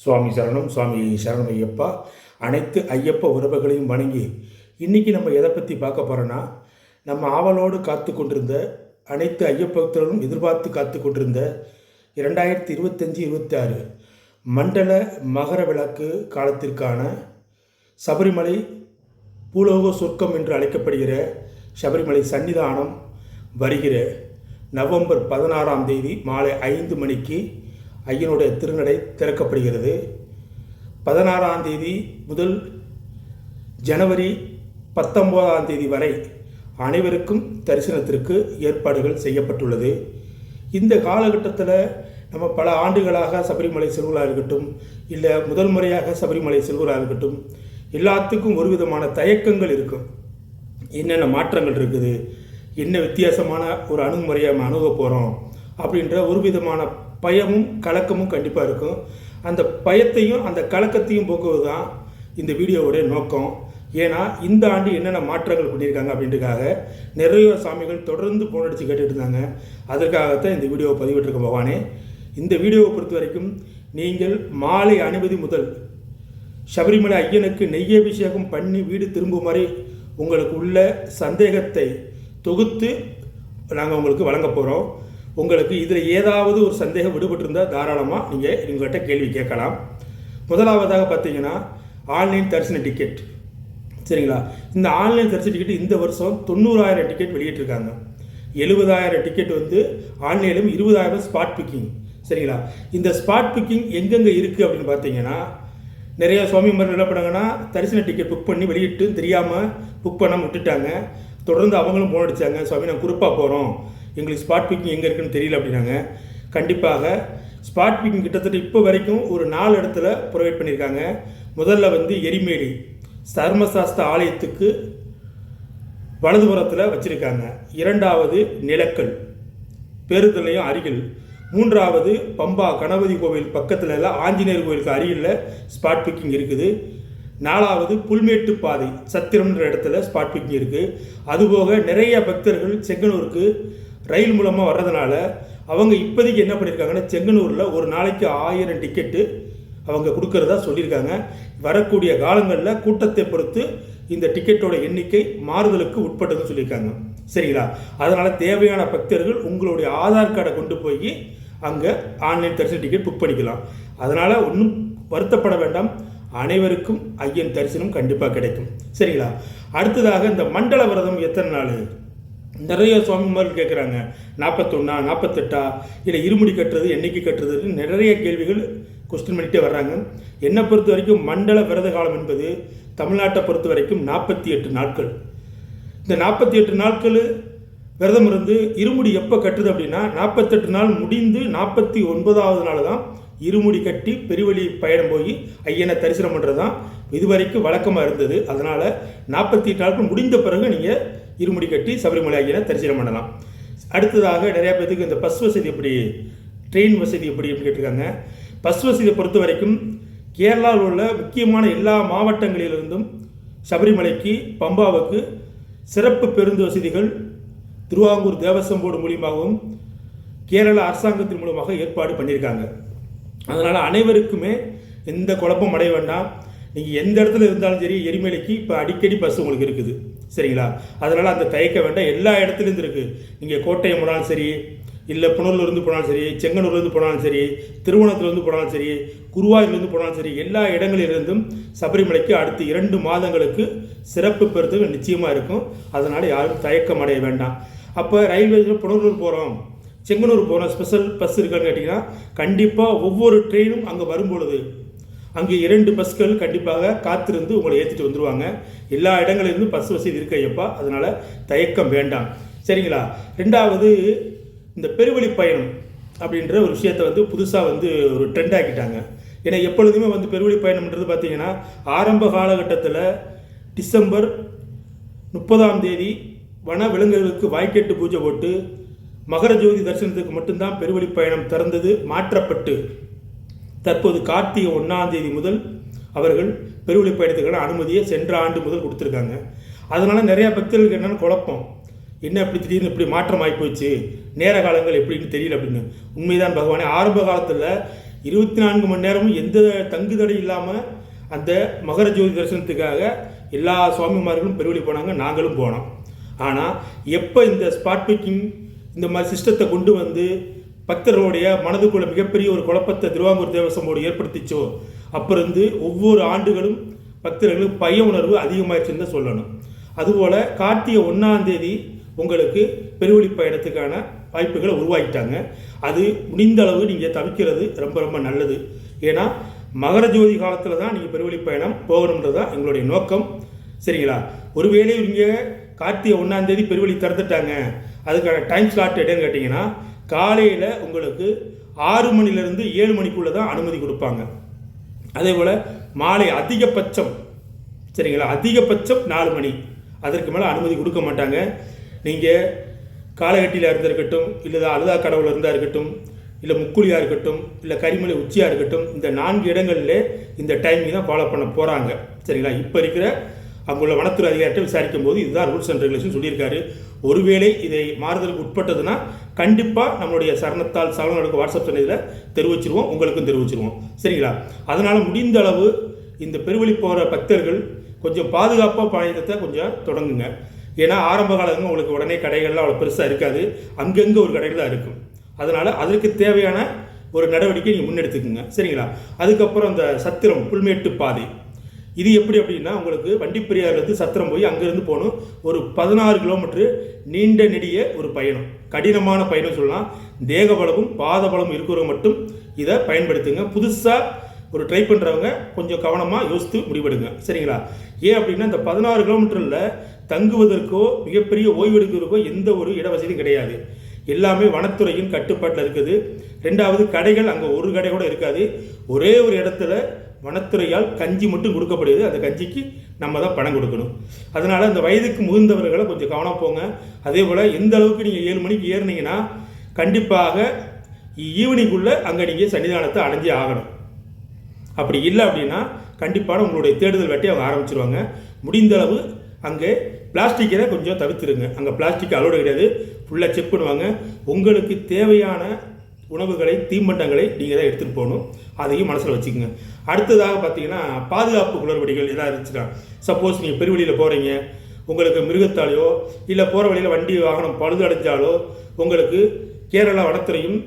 சுவாமி சரணம் சுவாமி சரணம் ஐயப்பா அனைத்து ஐயப்ப உறவுகளையும் வணங்கி இன்றைக்கி நம்ம எதை பற்றி பார்க்க போகிறோன்னா நம்ம ஆவலோடு காத்து கொண்டிருந்த அனைத்து ஐயப்பக்தர்களும் எதிர்பார்த்து காத்து கொண்டிருந்த இரண்டாயிரத்தி இருபத்தஞ்சி இருபத்தி ஆறு மண்டல மகர விளக்கு காலத்திற்கான சபரிமலை பூலோக சொர்க்கம் என்று அழைக்கப்படுகிற சபரிமலை சன்னிதானம் வருகிற நவம்பர் பதினாறாம் தேதி மாலை ஐந்து மணிக்கு ஐயனுடைய திருநடை திறக்கப்படுகிறது. பதினாறாம் தேதி முதல் ஜனவரி பத்தொம்போதாம் தேதி வரை அனைவருக்கும் தரிசனத்திற்கு ஏற்பாடுகள் செய்யப்பட்டுள்ளது. இந்த காலகட்டத்தில் நம்ம பல ஆண்டுகளாக சபரிமலை செல்வராக இருக்கட்டும் இல்லை முதல் முறையாக சபரிமலை செல்வராக இருக்கட்டும் எல்லாத்துக்கும் ஒரு விதமான தயக்கங்கள் இருக்கும். என்னென்ன மாற்றங்கள் இருக்குது? என்ன வித்தியாசமான ஒரு அணுகுமுறையை நம்ம அணுக போகிறோம் அப்படின்ற ஒரு விதமான பயமும் கலக்கமும் கண்டிப்பாக இருக்கும். அந்த பயத்தையும் அந்த கலக்கத்தையும் போக்குவது தான் இந்த வீடியோவுடைய நோக்கம். ஏன்னா இந்த ஆண்டு என்னென்ன மாற்றங்கள் பண்ணியிருக்காங்க அப்படின்றதுக்காக நிறைய சாமிகள் தொடர்ந்து போன் அடித்து கேட்டுட்டு இருந்தாங்க. அதற்காகத்தான் இந்த வீடியோவை பதிவிட்டிருக்க பகவானே. இந்த வீடியோவை பொறுத்த வரைக்கும் நீங்கள் மாலை அனுமதி முதல் சபரிமலை ஐயனுக்கு நெய்யபிஷேகம் பண்ணி வீடு திரும்பும் வரை உங்களுக்கு உள்ள சந்தேகத்தை தொகுத்து நாங்கள் உங்களுக்கு வழங்க போகிறோம் உங்களுக்கு இதில் ஏதாவது ஒரு சந்தேகம் விடுபட்டிருந்தால் தாராளமாக நீங்கள் எங்கள்கிட்ட கேள்வி கேட்கலாம். முதலாவதாக பார்த்தீங்கன்னா ஆன்லைன் தரிசன டிக்கெட் சரிங்களா? இந்த ஆன்லைன் தரிசன டிக்கெட் இந்த வருஷம் தொண்ணூறாயிரம் டிக்கெட் வெளியிட்டிருக்காங்க. எழுபதாயிரம் டிக்கெட் வந்து ஆன்லைனிலும் இருபதாயிரம் ஸ்பாட் பிக்கிங் சரிங்களா? இந்த ஸ்பாட் பிக்கிங் எங்கெங்கே இருக்குது அப்படின்னு பார்த்தீங்கன்னா நிறைய சுவாமிமார்கள் என்ன பண்ணாங்கன்னா தரிசன டிக்கெட் புக் பண்ணி வெளியிட்டு தெரியாமல் புக் பண்ணாமல் விட்டுட்டாங்க. தொடர்ந்து அவங்களும் போன் அடித்தாங்க சுவாமி நான் குறிப்பாக போகிறோம் எங்களுக்கு ஸ்பாட் பிக்கிங் எங்கே இருக்குன்னு தெரியல அப்படின்னாங்க. கண்டிப்பாக ஸ்பாட் பிக்கிங் கிட்டத்தட்ட இப்போ வரைக்கும் ஒரு நாலு இடத்துல ப்ரொவைட் பண்ணியிருக்காங்க. முதல்ல வந்து எரிமேலி சர்மசாஸ்திர ஆலயத்துக்கு வலதுபுறத்தில் வச்சுருக்காங்க. இரண்டாவது நிலக்கல் பேருந்தலையும் அருகில். மூன்றாவது பம்பா கணபதி கோவில் பக்கத்தில் எல்லாம் ஆஞ்சநேயர் கோவிலுக்கு அருகில் ஸ்பாட் பிக்கிங் இருக்குது. நாலாவது புல்மேட்டு பாதை சத்திரம்ன்ற இடத்துல ஸ்பாட் பிக்கிங் இருக்குது அதுபோக நிறைய பக்தர்கள் செங்கனூருக்கு ரயில் மூலமாக வர்றதுனால அவங்க இப்போதைக்கு என்ன பண்ணியிருக்காங்கன்னா செங்கனூரில் ஒரு நாளைக்கு ஆயிரம் டிக்கெட்டு அவங்க கொடுக்கறதா சொல்லியிருக்காங்க. வரக்கூடிய காலங்களில் கூட்டத்தை பொறுத்து இந்த டிக்கெட்டோட எண்ணிக்கை மாறுதலுக்கு உட்பட்டதுன்னு சொல்லியிருக்காங்க. சரிங்களா? அதனால் தேவையான பக்தர்கள் உங்களுடைய ஆதார் கார்டை கொண்டு போய் அங்கே ஆன்லைன் தரிசன டிக்கெட் புக் பண்ணிக்கலாம். அதனால் ஒன்றும் வருத்தப்பட வேண்டாம். அனைவருக்கும் ஐயன் தரிசனம் கண்டிப்பாக கிடைக்கும். சரிங்களா? அடுத்ததாக இந்த மண்டல விரதம் எத்தனை நாள்? நிறைய சுவாமிமார்கள் கேட்குறாங்க. நாற்பத்தொன்னா நாற்பத்தெட்டா இல்லை இருமுடி கட்டுறது என்னைக்கு கட்டுறதுன்னு நிறைய கேள்விகள் கொஸ்டின் பண்ணிகிட்டே வர்றாங்க. என்னை பொறுத்த வரைக்கும் மண்டல விரத காலம் என்பது தமிழ்நாட்டை பொறுத்த வரைக்கும் நாற்பத்தி எட்டு நாட்கள். இந்த நாற்பத்தி எட்டு நாட்கள் விரதம் இருந்து இருமுடி எப்போ கட்டுது அப்படின்னா நாற்பத்தெட்டு நாள் முடிந்து நாற்பத்தி ஒன்பதாவது நாள் தான் இருமுடி கட்டி பெருவழி பயணம் போய் ஐயனை தரிசனம் பண்ணுறது தான் இதுவரைக்கும் வழக்கமாக இருந்தது. அதனால் நாற்பத்தி எட்டு நாட்கள் முடிந்த பிறகு நீங்கள் இருமுடி கட்டி சபரிமலை ஐயனை தரிசனம் பண்ணலாம். அடுத்ததாக நிறையா பேர்த்துக்கு இந்த பஸ் வசதி எப்படி ட்ரெயின் வசதி எப்படி அப்படின்னு கேட்டிருக்காங்க. பஸ் வசதியை பொறுத்த வரைக்கும் கேரளாவில் உள்ள முக்கியமான எல்லா மாவட்டங்களிலிருந்தும் சபரிமலைக்கு பம்பாவுக்கு சிறப்பு பேருந்து வசதிகள் திருவாங்கூர் தேவசம் போர்டு மூலியமாகவும் கேரள அரசாங்கத்தின் மூலமாக ஏற்பாடு பண்ணியிருக்காங்க. அதனால் அனைவருக்குமே எந்த குழப்பம் அடைய வேண்டாம். நீங்கள் எந்த இடத்துல இருந்தாலும் சரி எரிமலைக்கு இப்போ அடிக்கடி பஸ் உங்களுக்கு இருக்குது. சரிங்களா? அதனால் அந்த தயக்க வேண்டாம். எல்லா இடத்துலேருந்து இருக்குது நீங்கள் கோட்டையம் போனாலும் சரி இல்லை புனலூர்லேருந்து போனாலும் சரி செங்கனூர்லேருந்து போனாலும் சரி திருவண்ணத்துலேருந்து போனாலும் சரி குருவாயூர்லேருந்து போனாலும் சரி எல்லா இடங்களிலிருந்தும் சபரிமலைக்கு அடுத்த இரண்டு மாதங்களுக்கு சிறப்பு பெறுதல் நிச்சயமாக இருக்கும். அதனால் யாரும் தயக்கம் அடைய வேண்டாம். அப்போ ரயில்வேஸில் புனலூர் போகிறோம் செங்கனூர் போகிறோம் ஸ்பெஷல் பஸ் இருக்கான்னு கேட்டிங்கன்னா கண்டிப்பாக ஒவ்வொரு ட்ரெயினும் அங்கே வரும்பொழுது அங்கே இரண்டு பஸ்கள் கண்டிப்பாக காத்திருந்து உங்களை ஏற்றிட்டு வந்துடுவாங்க எல்லா இடங்களிலிருந்து பஸ் வசதி இருக்க ஐயப்பா. அதனால் தயக்கம் வேண்டாம். சரிங்களா? ரெண்டாவது இந்த பெருவழி பயணம் அப்படின்ற ஒரு விஷயத்தை வந்து புதுசாக வந்து ஒரு ட்ரெண்ட் ஆக்கிட்டாங்க. ஏன்னா எப்பொழுதுமே வந்து பெருவழி பயணம்ன்றது பார்த்தீங்கன்னா ஆரம்ப காலகட்டத்தில் டிசம்பர் முப்பதாம் தேதி வன விலங்குகளுக்கு வாய்க்கெட்டு பூஜை போட்டு மகர ஜோதி தரிசனத்துக்கு மட்டும்தான் பெருவழி பயணம் திறந்தது மாற்றப்பட்டு. தற்போது கார்த்திகை ஒன்றாம் தேதி முதல் அவர்கள் பெருவழி பயணத்துக்கான அனுமதியை சென்ற ஆண்டு முதல் கொடுத்துருக்காங்க. அதனால் நிறையா பக்தர்களுக்கு என்னென்னு குழப்பம்? என்ன இப்படி திடீர்னு இப்படி மாற்றம் ஆகிப்போச்சு நேர காலங்கள் எப்படின்னு தெரியல அப்படின்னு. உண்மைதான் பகவானே ஆரம்ப காலத்தில் இருபத்தி நான்கு மணி நேரமும் எந்த தங்குதடை இல்லாமல் அந்த மகர ஜோதி தரிசனத்துக்காக எல்லா சுவாமிமார்களும் பெருவழி போனாங்க நாங்களும் போனோம். ஆனால் எப்போ இந்த ஸ்பாட் பிக்கிங் இந்த மாதிரி சிஸ்டத்தை கொண்டு வந்து பக்தர்களுடைய மனதுக்குள்ள மிகப்பெரிய ஒரு குழப்பத்தை திருவாங்கூர் தேவசமோடு ஏற்படுத்திச்சோ அப்போ இருந்து ஒவ்வொரு ஆண்டுகளும் பக்தர்களுக்கு பய உணர்வு அதிகமாகிடுச்சுன்னு தான் சொல்லணும். அதுபோல் கார்த்திகை ஒன்றாம் தேதி உங்களுக்கு பெருவழி பயணத்துக்கான வாய்ப்புகளை உருவாக்கிட்டாங்க. அது முடிந்த அளவு நீங்கள் தவிக்கிறது ரொம்ப ரொம்ப நல்லது. ஏன்னா மகர ஜோதி காலத்தில் தான் நீங்கள் பெருவழி பயணம் போகணுன்றது தான் எங்களுடைய நோக்கம். சரிங்களா? ஒருவேளை இங்கே கார்த்திகை ஒன்றாந்தேதி பெருவழி திறந்துட்டாங்க. அதுக்கான டைம் ஸ்லாட் என்னன்னு கேட்டிங்கன்னா காலையில் உங்களுக்கு ஆறு மணிலேருந்து ஏழு மணிக்குள்ளே தான் அனுமதி கொடுப்பாங்க. அதே போல் மாலை அதிகபட்சம் சரிங்களா? அதிகபட்சம் நாலு மணி. அதற்கு மேலே அனுமதி கொடுக்க மாட்டாங்க. நீங்கள் காலகட்டியில் இருந்திருக்கட்டும் இல்லை அழுதா கடவுள் இருந்தால் இருக்கட்டும் இல்லை முக்குழியாக இருக்கட்டும் இல்லை கரிமலை உச்சியாக இருக்கட்டும் இந்த நான்கு இடங்களில் இந்த டைமிங் தான் ஃபாலோ பண்ண போகிறாங்க சரிங்களா? இப்போ இருக்கிற அங்குள்ள வனத்துறை அதிகாரிகிட்ட விசாரிக்கும் போது இதுதான் ரூல்ஸ் அண்ட் ரெகுலேஷன் சொல்லியிருக்காரு. ஒருவேளை இதை மாறுதலுக்கு உட்பட்டதுன்னா கண்டிப்பாக நம்மளுடைய சரணத்தால் சரணங்களுக்கு வாட்ஸ்அப் சொன்னதில் தெரிவிச்சிருவோம் உங்களுக்கும் தெரிவிச்சிருவோம். சரிங்களா? அதனால் முடிந்த அளவு இந்த பெருவழி போகிற பக்தர்கள் கொஞ்சம் பாதுகாப்பாக பயணத்தை கொஞ்சம் தொடங்குங்க. ஏன்னா ஆரம்ப காலங்க உங்களுக்கு உடனே கடைகள்லாம் அவ்வளோ பெருசாக இருக்காது. அங்கங்கே ஒரு கடைகள் தான் இருக்கும். அதனால் அதற்கு தேவையான ஒரு நடவடிக்கை நீங்கள் முன்னெடுத்துக்குங்க. சரிங்களா? அதுக்கப்புறம் அந்த சத்திரம் புல்மேட்டு பாதை. இது எப்படி அப்படின்னா உங்களுக்கு வண்டிப்பெரியார்லேருந்து சத்திரம் போய் அங்கேருந்து போகணும். ஒரு பதினாறு கிலோமீட்ரு நீண்ட நெடிய ஒரு பயணம். கடினமான பயணம் சொல்லலாம். தேக பலமும் பாத பலமும் இருக்கிறவங்க மட்டும் இதை பயன்படுத்துங்க. புதுசாக ஒரு ட்ரை பண்ணுறவங்க கொஞ்சம் கவனமாக யோசித்து முடிவெடுங்க. சரிங்களா? ஏன் அப்படின்னா இந்த பதினாறு கிலோமீட்டரில் தங்குவதற்கோ மிகப்பெரிய ஓய்வெடுக்கிறதுக்கோ எந்த ஒரு இட வசதியும் கிடையாது. எல்லாமே வனத்துறையின் கட்டுப்பாட்டில் இருக்குது. ரெண்டாவது கடைகள் அங்கே ஒரு கடை கூட இருக்காது. ஒரே ஒரு இடத்துல வனத்துறையால் கஞ்சி மட்டும் கொடுக்கப்படுது அந்த கஞ்சிக்கு நம்ம தான் பணம் கொடுக்கணும். அதனால் அந்த வயதுக்கு முதிர்ந்தவர்களை கொஞ்சம் கவனம் போங்க. அதே போல் எந்த அளவுக்கு நீங்கள் ஏழு மணிக்கு ஏறினீங்கன்னா கண்டிப்பாக ஈவினிங்குள்ளே அங்கே நீங்கள் சன்னிதானத்தை அடைஞ்சே ஆகணும். அப்படி இல்லை அப்படின்னா கண்டிப்பான உங்களுடைய தேடுதல் வேட்டையை அவங்க ஆரம்பிச்சிருவாங்க. முடிந்தளவு அங்கே பிளாஸ்டிக்கை கொஞ்சம் தவிர்த்துருங்க. அங்கே பிளாஸ்டிக் அலோடு கிடையாது. ஃபுல்லாக செக் பண்ணுவாங்க. உங்களுக்கு தேவையான உணவுகளை தீம்பண்டங்களை நீங்கள் தான் எடுத்துகிட்டு போகணும். அதையும் மனசில் வச்சுக்கோங்க. அடுத்ததாக பார்த்தீங்கன்னா பாதுகாப்பு குளறுபடிகள் எதாவது இருந்துச்சுன்னா சப்போஸ் நீங்கள் பெருவெளியில் போகிறீங்க உங்களுக்கு மிருகத்தாலேயோ இல்லை போகிற வழியில் வண்டி வாகனம் பழுது அடைஞ்சாலோ உங்களுக்கு கேரளா வனத்துறையும்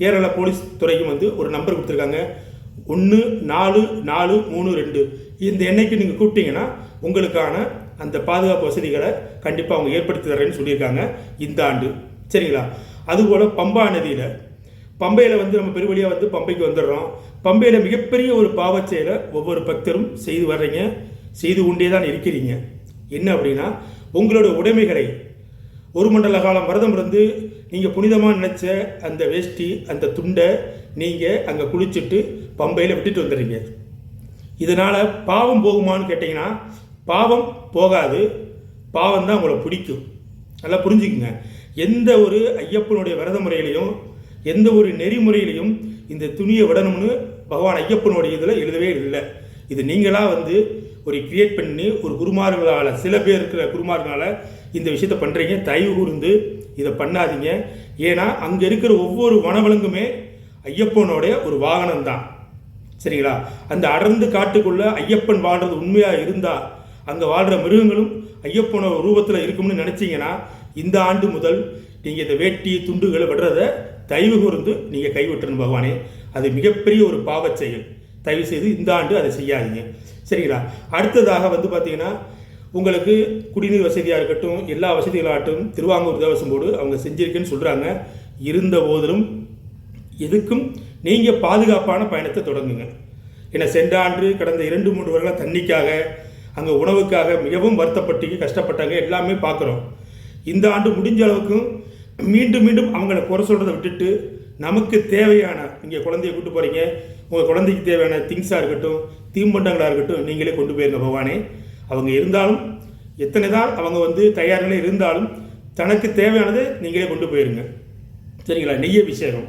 கேரளா போலீஸ் துறையும் வந்து ஒரு நம்பர் கொடுத்துருக்காங்க. ஒன்று நாலு நாலு மூணு ரெண்டு. இந்த எண்ணைக்கு நீங்கள் கூப்பிட்டீங்கன்னா உங்களுக்கான அந்த பாதுகாப்பு வசதிகளை கண்டிப்பாக அவங்க ஏற்படுத்தி தரேன்னு சொல்லியிருக்காங்க இந்த ஆண்டு. சரிங்களா? அதுபோல் பம்பா நதியில் பம்பையில் வந்து நம்ம பெருவழியாக வந்து பம்பைக்கு வந்துடுறோம். பம்பையில் மிகப்பெரிய ஒரு பாவச் செயலை ஒவ்வொரு பக்தரும் செய்து வர்றீங்க செய்து கொண்டே தான் இருக்கிறீங்க. என்ன அப்படின்னா உங்களோட உடைமைகளை ஒரு மண்டல காலம் விரதம் இருந்து நீங்கள் புனிதமாக நினச்ச அந்த வேஷ்டி அந்த துண்டை நீங்கள் அங்கே குளிச்சுட்டு பம்பையில் விட்டுட்டு வந்துடுறீங்க. இதனால் பாவம் போகுமான்னு கேட்டிங்கன்னா பாவம் போகாது. பாவம் தான் உங்களை பிடிக்கும். நல்லா புரிஞ்சுக்குங்க. எந்த ஒரு ஐயப்பனுடைய விரத முறையிலையும் எந்த ஒரு நெறிமுறையிலையும் இந்த துணியை விடணும்னு பகவான் ஐயப்பனுடைய இதில் எழுதவே இல்லை. இது நீங்களாக வந்து ஒரு கிரியேட் பண்ணி ஒரு குருமார்களால் சில பேர் இருக்கிற குருமார்களால் இந்த விஷயத்தை பண்ணுறீங்க தயவு கூர்ந்து இதை பண்ணாதீங்க. ஏன்னா அங்கே இருக்கிற ஒவ்வொரு வனவிலங்குமே ஐயப்பனுடைய ஒரு வாகனம் தான் சரிங்களா? அந்த அடர்ந்து காட்டுக்குள்ளே ஐயப்பன் வாழ்கிறது உண்மையாக இருந்தால் அங்கே வாழ்கிற மிருகங்களும் ஐயப்பனோட ரூபத்தில் இருக்கும்னு நினச்சிங்கன்னா இந்த ஆண்டு முதல் நீங்கள் இந்த வேட்டி துண்டுகளை விடுறத தயவு கூர்ந்து நீங்கள் கைவிட்டணும் பகவானே அது மிகப்பெரிய ஒரு பாவச் செயல் தயவு செய்து இந்த ஆண்டு அதை செய்யாதீங்க. சரிங்களா? அடுத்ததாக வந்து பார்த்தீங்கன்னா உங்களுக்கு குடிநீர் வசதியாக இருக்கட்டும் எல்லா வசதிகளாகட்டும் திருவாங்கூர் தேவசம் போர்டு அவங்க செஞ்சிருக்கேன்னு சொல்கிறாங்க இருந்த போதிலும் எதுக்கும் நீங்கள் பாதுகாப்பான பயணத்தை தொடங்குங்க. ஏன்னா சென்ற ஆண்டு கடந்த இரண்டு மூன்று வருடம் தண்ணிக்காக அங்கே உணவுக்காக மிகவும் வருத்தப்பட்டு கஷ்டப்பட்டாங்க. எல்லாமே பார்க்குறோம் இந்த ஆண்டு முடிஞ்ச அளவுக்கும் மீண்டும் மீண்டும் அவங்கள குறை சொல்கிறத விட்டுட்டு நமக்கு தேவையான நீங்கள் குழந்தைய கூட்டு போகிறீங்க உங்கள் குழந்தைக்கு தேவையான திங்ஸாக இருக்கட்டும் தீம்பண்டங்களாக இருக்கட்டும் நீங்களே கொண்டு போயிருங்க பகவானே. அவங்க இருந்தாலும் எத்தனை தான் அவங்க வந்து தயார் நிலையில் இருந்தாலும் தனக்கு தேவையானதை நீங்களே கொண்டு போயிருங்க. சரிங்களா? நெய்ய அபிஷேகம்.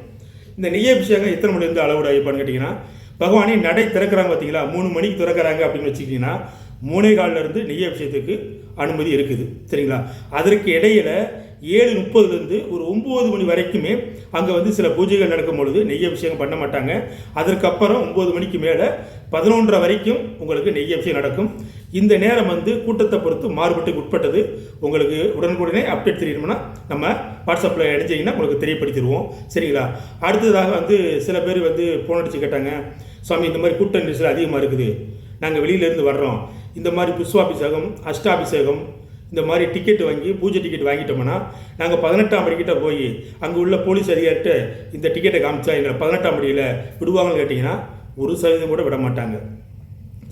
இந்த நெய்ய அபிஷேகம் எத்தனை மணி இருந்து அளவோட ஐயப்பான்னு கேட்டிங்கன்னா பகவானே நடை திறக்கிறாங்க பார்த்தீங்களா? மூணு மணிக்கு திறக்கிறாங்க அப்படின்னு வச்சுக்கிட்டிங்கன்னா மூணே காலில் இருந்து நெய்ய அபிஷேகத்துக்கு அனுமதி இருக்குது. சரிங்களா? அதற்கு இடையில ஏழு முப்பதுலேருந்து ஒரு ஒம்பது மணி வரைக்குமே அங்கே வந்து சில பூஜைகள் நடக்கும் பொழுது நெய்ய அபிஷேகம் பண்ண மாட்டாங்க. அதற்கப்புறம் ஒம்பது மணிக்கு மேலே பதினொன்றரை வரைக்கும் உங்களுக்கு நெய்ய அபிஷேகம் நடக்கும். இந்த நேரம் வந்து கூட்டத்தை பொறுத்து மாறுபட்டுக்கு உட்பட்டது. உங்களுக்கு உடனுக்குடனே அப்டேட் தெரியணும்னா நம்ம வாட்ஸ்அப்பில் இணைஞ்சிங்கன்னா உங்களுக்கு தெரியப்படுத்திடுவோம். சரிங்களா? அடுத்ததாக வந்து சில பேர் வந்து ஃபோன் அடித்து கேட்டாங்க சுவாமி இந்த மாதிரி கூட்ட நெரிசல் அதிகமாக இருக்குது. நாங்கள் வெளியிலேருந்து வர்றோம். இந்த மாதிரி புஷ்பாபிஷேகம் அஷ்டாபிஷேகம் இந்த மாதிரி டிக்கெட் வாங்கி பூஜை டிக்கெட் வாங்கிட்டோம்னா நாங்கள் பதினெட்டாம் படிக்கிட்ட போய் அங்கே உள்ள போலீஸ் அதிகாரிட்ட இந்த டிக்கெட்டை காமிச்சா எங்களை பதினெட்டாம் படியில் விடுவாங்கன்னு கேட்டிங்கன்னா ஒரு சதவீதம் கூட விட மாட்டாங்க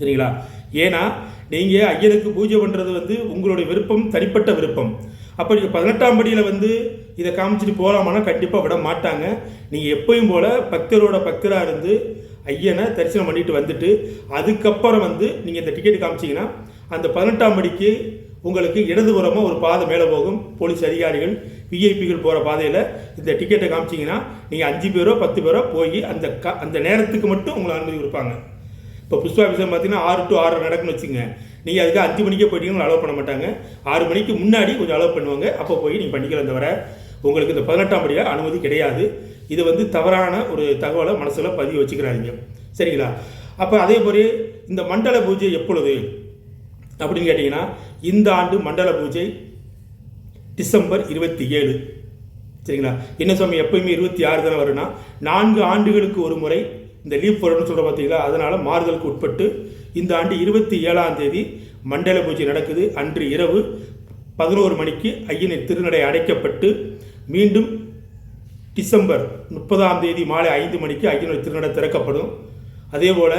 சரிங்களா? ஏன்னா நீங்கள் ஐயனுக்கு பூஜை பண்ணுறது வந்து உங்களுடைய விருப்பம் தனிப்பட்ட விருப்பம். அப்போ நீங்கள் பதினெட்டாம் படியில் வந்து இதை காமிச்சிட்டு போகலாமான்னா கண்டிப்பாக விட மாட்டாங்க நீங்கள் எப்பயும் போல் பக்தரோட பக்தராக இருந்து ஐயனை தரிசனம் பண்ணிட்டு வந்துட்டு அதுக்கப்புறம் வந்து நீங்கள் இந்த டிக்கெட் காமிச்சிங்கன்னா அந்த பதினெட்டாம் படிக்கு உங்களுக்கு இடதுபுறமாக ஒரு பாதை மேலே போகும். போலீஸ் அதிகாரிகள் விஐபிகள் போகிற பாதையில் இந்த டிக்கெட்டை காமிச்சிங்கன்னா நீங்கள் அஞ்சு பேரோ பத்து பேரோ போய் அந்த க அந்த நேரத்துக்கு மட்டும் உங்களை அனுமதி கொடுப்பாங்க. இப்போ புஷ்பாபிஷேகம் பார்த்தீங்கன்னா ஆறு டு ஆறு நடக்குன்னு வச்சுங்க நீங்கள் அதுக்கு அஞ்சு மணிக்கே போயிட்டீங்கன்னா அலோவ் பண்ண மாட்டாங்க. ஆறு மணிக்கு முன்னாடி கொஞ்சம் அலோவ் பண்ணுவாங்க. அப்போ போய் நீங்கள் பண்ணிக்கலாம் தவிர உங்களுக்கு இந்த பதினெட்டாம் படியாக அனுமதி கிடையாது. இது வந்து தவறான ஒரு தகவலை மனசில் பதிவு வச்சுக்கிறாங்க சரிங்களா? அப்போ அதே மாதிரி இந்த மண்டல பூஜை எப்பொழுது? அப்படின்னு கேட்டிங்கன்னா இந்த ஆண்டு மண்டல பூஜை டிசம்பர் இருபத்தி ஏழு. சரிங்களா? என்ன சுவாமி எப்பயுமே இருபத்தி ஆறு தானே வரும்னா நான்கு ஆண்டுகளுக்கு ஒரு முறை இந்த லீப் வரும்னு சொல்கிற பார்த்தீங்களா அதனால் மாறுதலுக்கு உட்பட்டு இந்த ஆண்டு இருபத்தி ஏழாம் தேதி மண்டல பூஜை நடக்குது. அன்று இரவு பதினோரு மணிக்கு ஐயனின் திருநடை அடைக்கப்பட்டு மீண்டும் டிசம்பர் முப்பதாம் தேதி மாலை ஐந்து மணிக்கு ஐயனுடைய திருநடை திறக்கப்படும். அதே போல்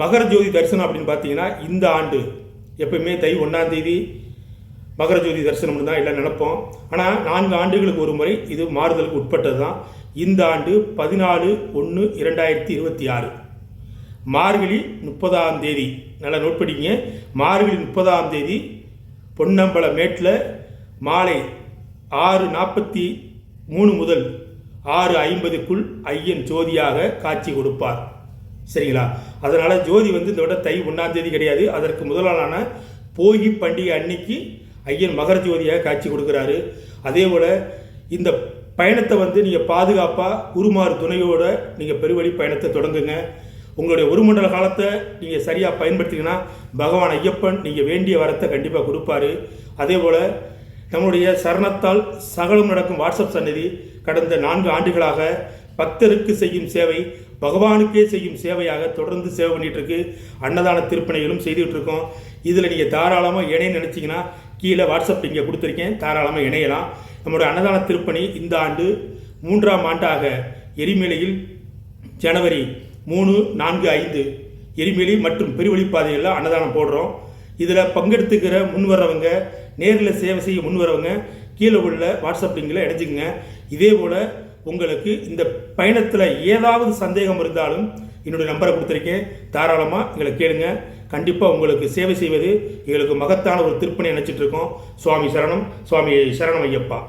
மகர ஜோதி தரிசனம் அப்படின்னு பார்த்தீங்கன்னா இந்த ஆண்டு எப்பயுமே தை ஒன்றாம் தேதி மகர ஜோதி தரிசனம் தான் எல்லாம் நினைப்போம். ஆனால் நான்கு ஆண்டுகளுக்கு ஒரு முறை இது மாறுதலுக்கு உட்பட்டது தான் இந்த ஆண்டு பதினாலு ஒன்று இரண்டாயிரத்தி இருபத்தி ஆறு. மார்கழி முப்பதாம் தேதி. நல்லா நோட் படிங்க மார்கழி முப்பதாம் தேதி பொன்னம்பல மேட்டில் மாலை ஆறு நாற்பத்தி மூணு முதல் ஆறு ஐம்பதுக்குள் ஐயன் ஜோதியாக காட்சி கொடுப்பார். சரிங்களா? அதனால் ஜோதி வந்து இந்த விட தை ஒன்றாந்தேதி கிடையாது. அதற்கு முதலாளான போகி பண்டிகை அன்னைக்கு ஐயன் மகர ஜோதியாக காட்சி கொடுக்குறாரு. அதே போல் இந்த பயணத்தை வந்து நீங்கள் பாதுகாப்பாக உருமாறு துணையோட நீங்கள் பெருவழி பயணத்தை தொடங்குங்க. உங்களுடைய ஒரு மண்டல காலத்தை நீங்கள் சரியாக பயன்படுத்திங்கன்னா பகவான் ஐயப்பன் நீங்கள் வேண்டிய வரத்தை கண்டிப்பாக கொடுப்பாரு. அதே போல் நம்முடைய சரணத்தால் சகலம் நடக்கும் வாட்ஸ்அப் சன்னதி கடந்த நான்கு ஆண்டுகளாக பக்தருக்கு செய்யும் சேவை பகவானுக்கே செய்யும் சேவையாக தொடர்ந்து சேவை பண்ணிட்டு இருக்கு அன்னதான திருப்பணிகளும் செய்துகிட்ருக்கோம் இதில் நீங்கள் தாராளமாக இணைய நினச்சிங்கன்னா கீழே வாட்ஸ்அப் இங்கே கொடுத்துருக்கேன். தாராளமாக இணையலாம். நம்மளுடைய அன்னதான திருப்பணி இந்த ஆண்டு மூன்றாம் ஆண்டாக எரிமலையில் ஜனவரி மூணு நான்கு ஐந்து எரிமேலி மற்றும் பெருவழிப்பாதையில் அன்னதானம் போடுறோம். இதில் பங்கெடுத்துக்கிற முன் வர்றவங்க நேரில் சேவை செய்ய முன் வரவங்க கீழே உள்ள வாட்ஸ்அப் லிங்கில் இணைஞ்சுங்க இதே போல் உங்களுக்கு இந்த பயணத்தில் ஏதாவது சந்தேகம் இருந்தாலும் என்னுடைய நம்பரை கொடுத்துருக்கேன். தாராளமாக எங்களை கேளுங்க. கண்டிப்பாக உங்களுக்கு சேவை செய்வது எங்களுக்கு மகத்தான ஒரு திருப்பணி நினச்சிட்ருக்கோம் சுவாமி சரணம். சுவாமி சரணம் ஐயப்பா.